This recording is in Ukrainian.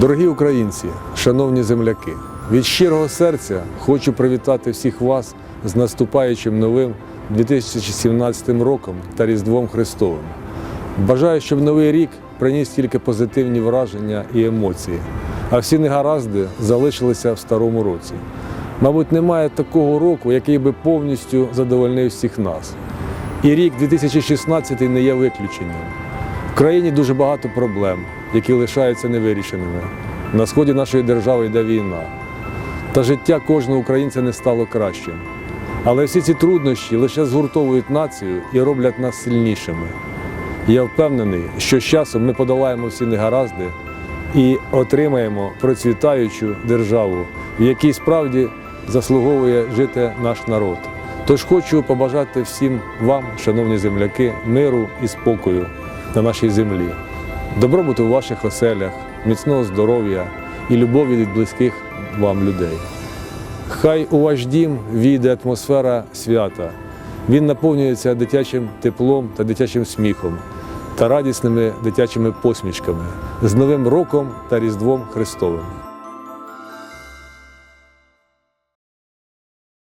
Дорогі українці, шановні земляки, від щирого серця хочу привітати всіх вас з наступаючим новим 2017 роком та Різдвом Христовим. Бажаю, щоб новий рік приніс тільки позитивні враження і емоції, а всі негаразди залишилися в старому році. Мабуть, немає такого року, який би повністю задовольнив всіх нас. І рік 2016 не є виключенням. В країні дуже багато проблем, які лишаються невирішеними. На сході нашої держави йде війна. Та життя кожного українця не стало кращим. Але всі ці труднощі лише згуртовують націю і роблять нас сильнішими. Я впевнений, що з часом ми подолаємо всі негаразди і отримаємо процвітаючу державу, в якій справді заслуговує жити наш народ. Тож хочу побажати всім вам, шановні земляки, миру і спокою на нашій землі, добробуту в ваших оселях, міцного здоров'я і любові від близьких вам людей. Хай у ваш дім війде атмосфера свята. Він наповнюється дитячим теплом та дитячим сміхом та радісними дитячими посмішками з Новим роком та Різдвом Христовим.